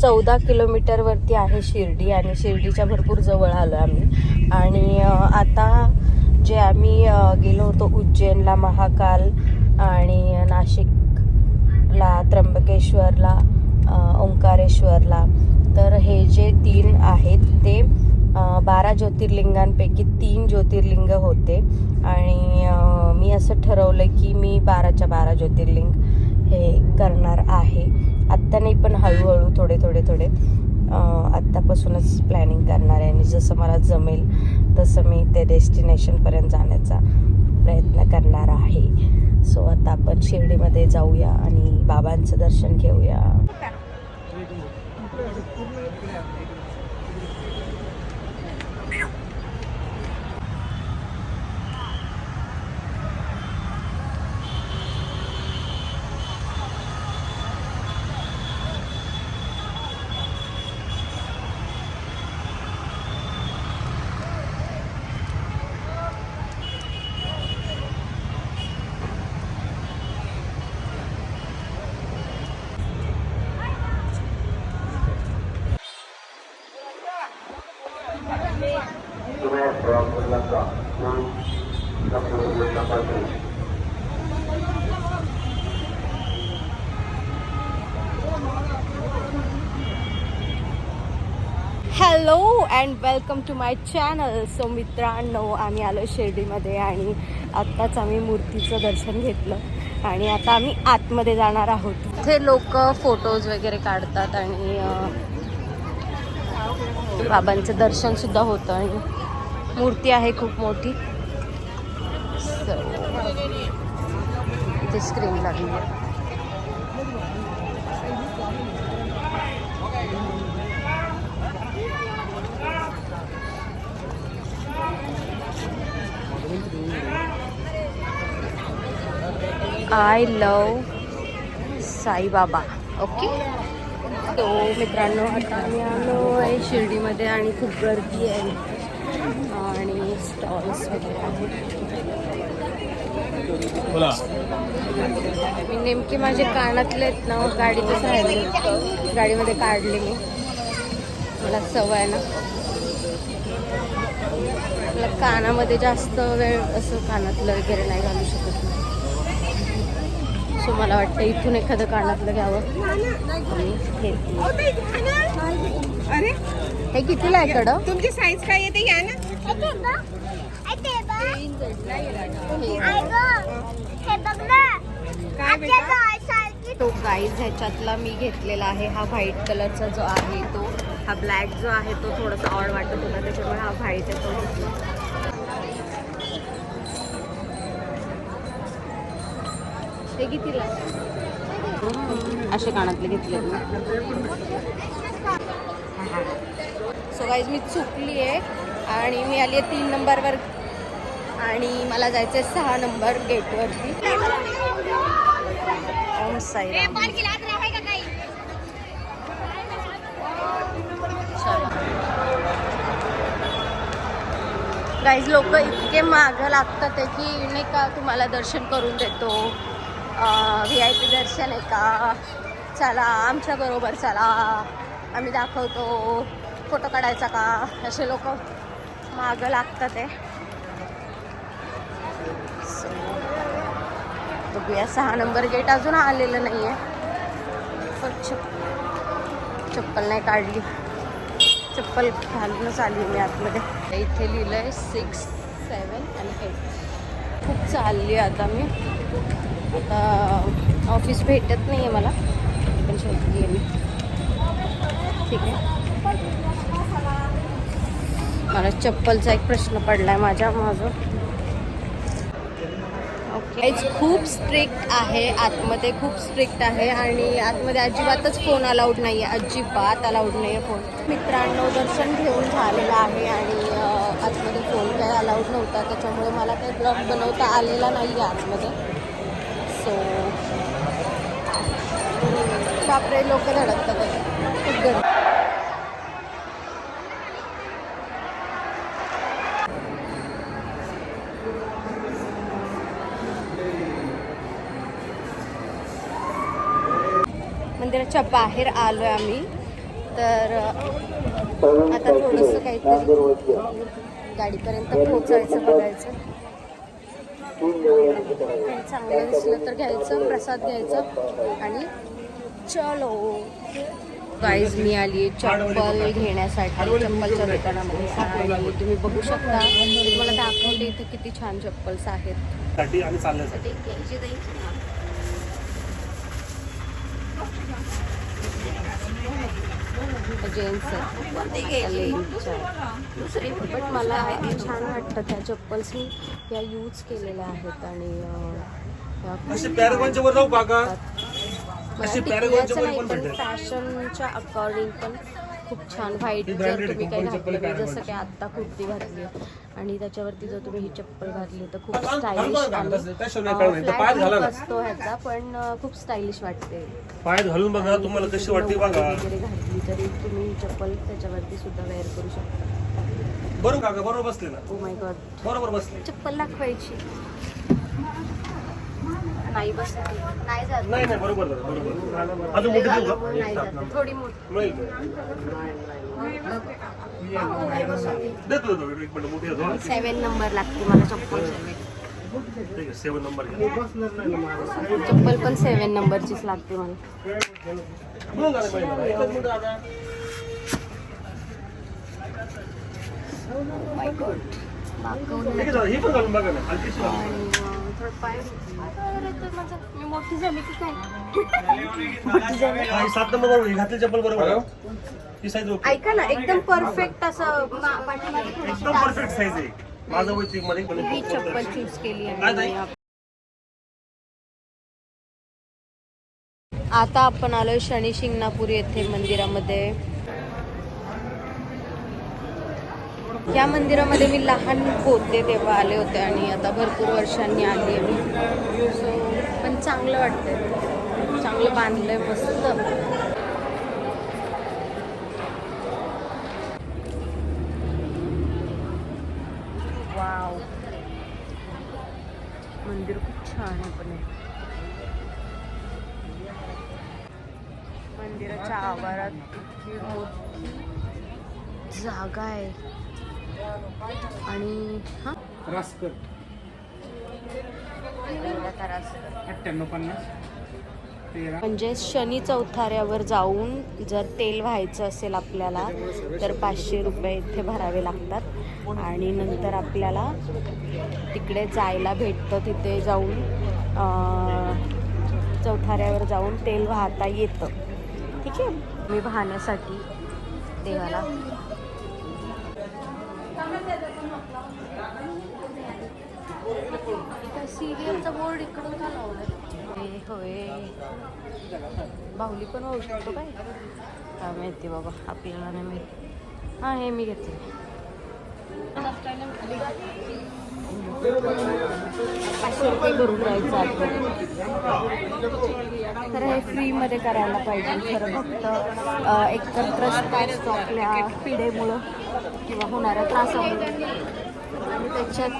चौदा किलोमीटरवरती आहे शिर्डी आणि शिर्डीच्या भरपूर जवळ आलो आम्ही. आणि आता जे आम्ही गेलो होतो उज्जैनला महाकाल आणि नाशिकला त्र्यंबकेश्वरला ओंकारेश्वरला तर हे जे तीन आहेत ते बारा ज्योतिर्लिंगांपैकी तीन ज्योतिर्लिंग होते. आणि मी असं ठरवलं की मी बाराच्या बारा ज्योतिर्लिंग हे करणार आहे. आत्ता नाही पण हळूहळू थोडे थोडे थोडे आत्तापासूनच प्लॅनिंग करणार आहे. आणि जसं मला जमेल तसं मी ते डेस्टिनेशनपर्यंत जाण्याचा प्रयत्न करणार आहे. सो आता आपण शिर्डीमध्ये जाऊया आणि बाबांचं दर्शन घेऊया. Hello and welcome to my channel so मित्रांनो आम्ही आलो शिर्डीमध्ये आणि आत्ताच आम्ही मूर्तीचं दर्शन घेतलं आणि आता आम्ही आतमध्ये जाणार आहोत. इथे लोक फोटोज वगैरे काढतात आणि बाबांचं दर्शन सुद्धा होतं आणि मूर्ती आहे खूप मोठी. So, इथे स्क्रीन लागली आहे. आय लव साईबाबा ओके तो मित्रांनो आता आम्ही आलो आहे शिर्डीमध्ये आणि खूप गर्दी आहे. आणि स्टॉल्स वगैरे आहेत. मी नेमके माझे कानातले आहेत ना गाडीतच राहिले गाडीमध्ये काढले मी. मला सवय ना. मला कानामध्ये जास्त वेळ असं कानातलं वगैरे नाही घालू शकत सो मला वाटतं इथून एखादं कानातलं घ्यावं. आणि हे. कितीला आहे कडं? तुमची साईज काय येते? या ना. तो गाईज ह्याच्यातला मी घेतलेला आहे हा व्हाईट कलरचा जो आहे तो. हा ब्लॅक जो आहे तो थोडासा ऑड वाटतो तुला त्याच्यामुळे हा व्हाईट आहे तो. ते कितीला असे कानातले घेतले सो गाईज मी चुकली आहे आणि मी आली आहे तीन नंबरवर आणि मला जायचं आहे सहा नंबर गेटवरती. ओम गाईज लोक इतके मागं लागतात आहे की नाही का तुम्हाला दर्शन करून देतो. व्ही आय पी दर्शन आहे का? चला आमच्या बरोबर चला. आम्ही दाखवतो. फोटो काढायचा का? असे लोक मागं लागतात आहे. So, बघूया सहा नंबर गेट अजून आलेलं नाही आहे चप्पल नाही काढली. चप्पल घालूनच आली मी आतमध्ये. इथे लिहिलं आहे सिक्स सेवन आणि एट खूप चालली आता मी. आता ऑफिस भेटत नाही आहे मला. पण शेवटी मी ठीक आहे. मला चप्पलचा एक प्रश्न पडला आहे माझ्या माझं ओके खूप स्ट्रिक्ट आहे आतमध्ये खूप स्ट्रिक्ट आहे आणि आतमध्ये अजिबातच फोन अलाउड नाही आहे अजिबात अलाउड नाही आहे फोन मित्रांनो दर्शन घेऊन झालेलं आहे आणि आतमध्ये फोन काही अलाउड नव्हता त्याच्यामुळे मला काही ब्लॉग बनवता आलेला नाही आहे आतमध्ये. सो बापरे लोक धडकतात खूप गर्दी. मंदिराच्या बाहेर आलोय आम्ही. तर आता थोडंसं काहीतरी गाडीपर्यंत पोहोचायचं बघायचं. चांगलं दिसलं तर घ्यायचं प्रसाद घ्यायचं. आणि चलो. गाईज मी आली चप्पल घेण्यासाठी. चप्पलच्या दुकानामध्ये आणि तुम्ही बघू शकता. मी तुम्हाला दाखवते इथे किती छान चप्पल्स आहेत. जेंट्स बट मला छान वाटतं त्या चप्पल्स मी या यूज केलेल्या आहेत आणि. फॅशनच्या अकॉर्डिंग पण खूप छान व्हाईट जर तुम्ही काही घातलं जसं. की आत्ता कुर्ती घातली आणि त्याच्यावरती जर तुम्ही ही चप्पल घातली तर खूप ना. असतो ह्याचा पण खूप स्टायलिश वाटते. पायात घालून बघा तुम्हाला कशी वाटते बघा. वगैरे घातली. तरी तुम्ही चप्पल त्याच्यावरती सुद्धा वेअर करू शकता. बरोबर काका बरोबर बसले ना? ओ माय गॉड बरोबर बसले. चप्पल दाखवायची. नाही बसत नाही जात. नाही नाही बरोबर झालं, बरोबर. अजून मोठी देऊ का? नाही जात. थोडी मोठी. देतो देतो एक मिनिट मोठी देतो सेवन नंबर लागते मला चप्पल. ठीक आहे सेवन नंबर घ्या. चप्पल पण सेवन नंबरचीच लागते मला. म्हणून झालं पाहिजे. एकच मिनिट दादा. दाखवून ठीक आहे दादा, ही पण घालून बघा ना हलकीशी घालून. आणि अं, थोडं पाय अरे ते माझं मी मोठी झाली की काय हा, ही सात नंबर बरोबर ही घातली चप्पल बरोबर आहे. ही साईज ओके ऐका ना एकदम परफेक्ट असं मा- पाठीमागे थोडीशी एकदम परफेक्ट साईज आहे माझं वैयक्तिकमध्ये ही चप्पल चूज केली काय ताई? आता आपण आलोय शनी शिंगणापूर येथे मंदिरामध्ये. या मंदिरामध्ये मी लहान होते तेव्हा आले होते आणि आता भरपूर वर्षांनी आली आहे मी. सो पण चांगलं वाटतंय. चांगलं बांधलंय मस्त. वाव मंदिर खूप छान आहे पण हे. आवारात इतकी मोठी जागा आहे. आणि हा? रासकर. अठ्ठ्याण्णव पन्नास. तेरा. म्हणजे शनी चौथाऱ्यावर जाऊन जर तेल व्हायचं असेल आपल्याला तर पाचशे रुपये इथे भरावे लागतात. आणि नंतर आपल्याला तिकडे जायला भेटतं तिथे जाऊन अं, चौथाऱ्यावर जाऊन तेल वाहता येतं. ठीक आहे? मी वाहण्यासाठी देवाला. सिरियलचा बोर्ड इकडून का लावलाय? होय. बाहुली पण होऊ शकतो काय? काय माहिती बाबा आपल्याला नाही माहिती. हां हे मी घेतले पाचशे रुपये भरून जायचं आपण तर हे फ्रीमध्ये करायला पाहिजे. खरं फक्त एकतर त्रस्त असतो आपल्या पिढेमुळं किंवा होणाऱ्या त्रासामुळे. आणि त्याच्यात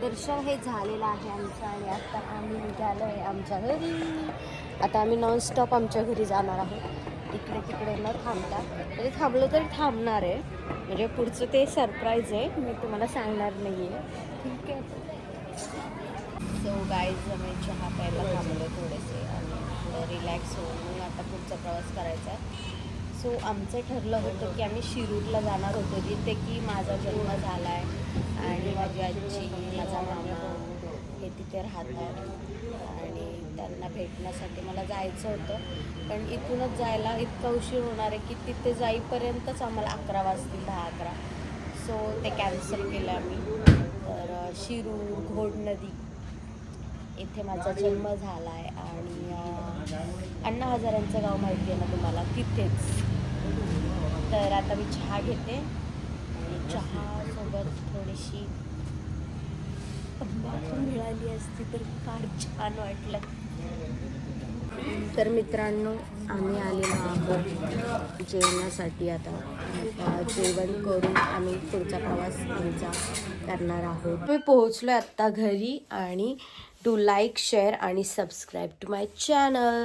दर्शन हे झालेलं आहे आमचं आणि आता आम्ही निघालो आहे आमच्या घरी. आता आम्ही नॉनस्टॉप आमच्या घरी जाणार आहोत. इकडे तिकडे न थांबता. म्हणजे थांबलो तरी थांबणार आहे. म्हणजे पुढचं ते सरप्राईज आहे. मी तुम्हाला सांगणार नाही आहे ठीक आहे? सो गाईज आम्ही चहा प्यायला थांबलो थोडेसे आणि रिलॅक्स होऊन आता पुढचा प्रवास करायचा आहे. सो आमचं ठरलं होतं की आम्ही शिरूरला जाणार होतो. जिथे की माझा जन्म झाला आहे आणि माझी आजी माझा मामा हे तिथे राहतात. आणि त्यांना भेटण्यासाठी मला जायचं होतं. पण इथूनच जायला इतका उशीर होणार आहे की तिथे जाईपर्यंतच आम्हाला अकरा वाजतील दहा अकरा. सो ते कॅन्सल केलं आम्ही. तर शिरूर घोड नदी इथे माझा जन्म झाला आहे आणि अण्णा हजारांचं गाव माहिती आहे ना तुम्हाला? तिथेच. तर आता मी चहा घेते. आणि चहासोबत थोडीशी आली असती तर फार छान वाटलं. तर मित्रांनो आम्ही आलेलो आहोत जेवणासाठी आता. आता जेवण करून आम्ही पुढचा प्रवास आमचा करणार आहोत. मी पोहोचलो आत्ता घरी आणि टू लाईक शेअर आणि सबस्क्राईब टू माय चॅनल